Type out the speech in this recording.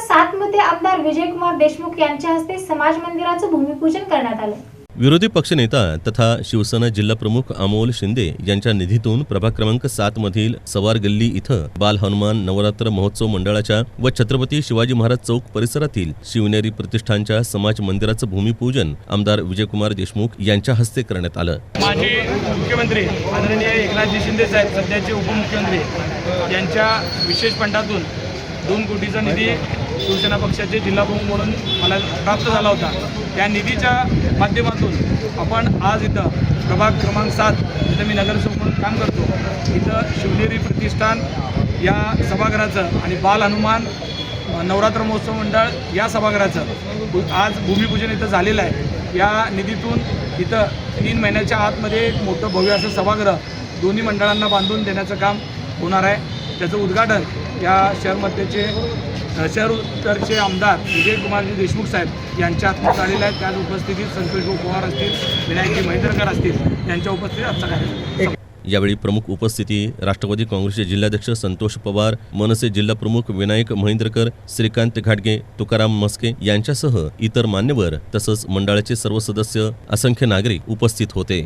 सात मध्ये आमदार विजयकुमार देशमुख यांच्या हस्ते समाज मंदिराचं भूमिपूजन करण्यात आलं. विरोधी पक्षनेता तथा शिवसेना जिल्हाप्रमुख अमोल शिंदे यांच्या निधीतून प्रभाग क्रमांक सात मधील सवार गल्ली इथं बाल हनुमान नवरात्र महोत्सव मंडळाच्या व छत्रपती शिवाजी महाराज चौक परिसरातील शिवनेरी प्रतिष्ठानच्या समाज मंदिराचं भूमिपूजन आमदार विजयकुमार देशमुख यांच्या हस्ते करण्यात आलं. माजी मुख्यमंत्री आदरणीय एकनाथजी शिंदे साहेब सध्याचे उपमुख्यमंत्री यांच्या विशेष फंडातून दोन कोटीचा निधी शिवसेना पक्षाचे जिल्हाप्रमुख म्हणून मला प्राप्त झाला होता. त्या निधीच्या माध्यमातून आपण आज इथं प्रभाग क्रमांक सात इथं मी नगरसेवक म्हणून काम करतो इथं शिवनेरी प्रतिष्ठान या सभागृहाचं आणि बाल हनुमान नवरात्र महोत्सव मंडळ या सभागृहाचं भू- आज भूमिपूजन इथं झालेलं आहे. या निधीतून इथं तीन महिन्याच्या आतमध्ये एक मोठं भव्य असं सभागृह दोन्ही मंडळांना बांधून देण्याचं काम होणार आहे. त्याचं उद्घाटन या शहरमध्येचे शहर उत्तरचे आमदार विजयकुमारजी देशमुख साहेब यांच्या हातून झालेलं आहे. त्याच उपस्थितीत संतोषभाऊ पवार असतील विनायकजी महेंद्रकर असतील यांच्या उपस्थितीत आजचा कार्यक्रम यावेळी प्रमुख उपस्थिती राष्ट्रवादी काँग्रेसचे जिल्हाध्यक्ष संतोष पवार मनसे जिल्हा प्रमुख विनायक महेंद्रकर श्रीकांत घाटगे तुकाराम मस्के यांच्यासह इतर मान्यवर तसंच मंडळाचे सर्व सदस्य असंख्य नागरिक उपस्थित होते.